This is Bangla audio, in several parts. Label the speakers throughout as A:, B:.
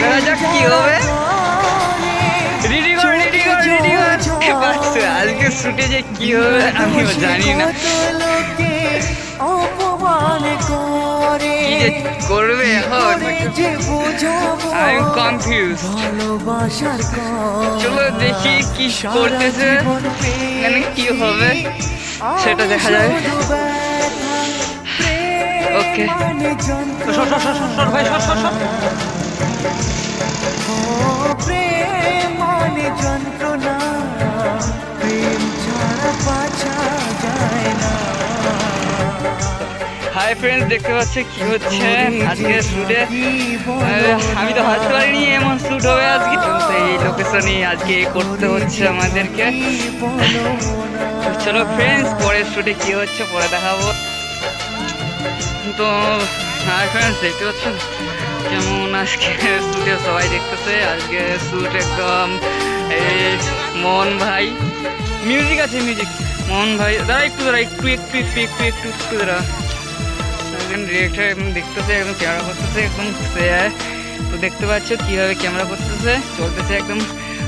A: দেখা যাক কি হবে? আজকে শুটে যে কি হবে আমিও জানি না। করবে এখন?
B: মনে
A: আই কনফিউজ
B: ভালোবাসার
A: চলো দেখি কি করতেছে। এখানে কি হবে? সেটা দেখা যাবে। ওকে সর সর সর সর ভাই সর সর সর হাই ফ্রেন্ডস দেখতে পাচ্ছ কি হচ্ছে আজকে শুটে আমি তো ভাবতে পারিনি এমন শুট হবে আজকে। তো এই লোকেশনে আজকে করতে হচ্ছে আমাদেরকে। চলো ফ্রেন্ডস পরের শুটে কি হচ্ছে পরে দেখাবো। তো হাই ফ্রেন্ডস দেখতে পাচ্ছেন? যেমন আজকে শুটে সবাই দেখতেছে আজকে শুট একদম এই মোহন ভাই। মিউজিক আছে মিউজিক মোহন ভাই দাঁড়া একটু দাঁড়া একটু একটু একটু একটু একটু একটু দাঁড়া। একজন ডিরেক্টর একদম দেখতেছে একদম ক্যামেরা করতেছে একদম সে- তো দেখতে পাচ্ছ কীভাবে ক্যামেরা করতেছে চলতেছে একদম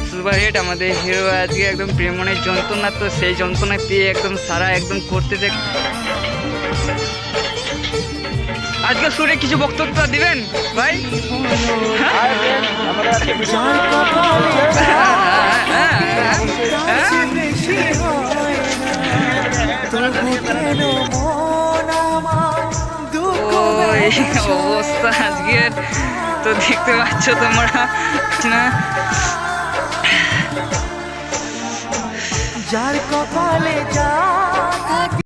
A: সুপার হিট আমাদের হিরো আজকে একদম প্রেমনের যন্ত্রণা তো সেই যন্ত্রণা পেয়ে একদম সারা একদম করতেছে। আজকে সুরে কিছু বক্তব্য দিবেন, ভাই?
B: হয়।
A: অবস্থা আজকের। তো দেখতে পাচ্ছ তোমরা, না?
B: যার কপালে যা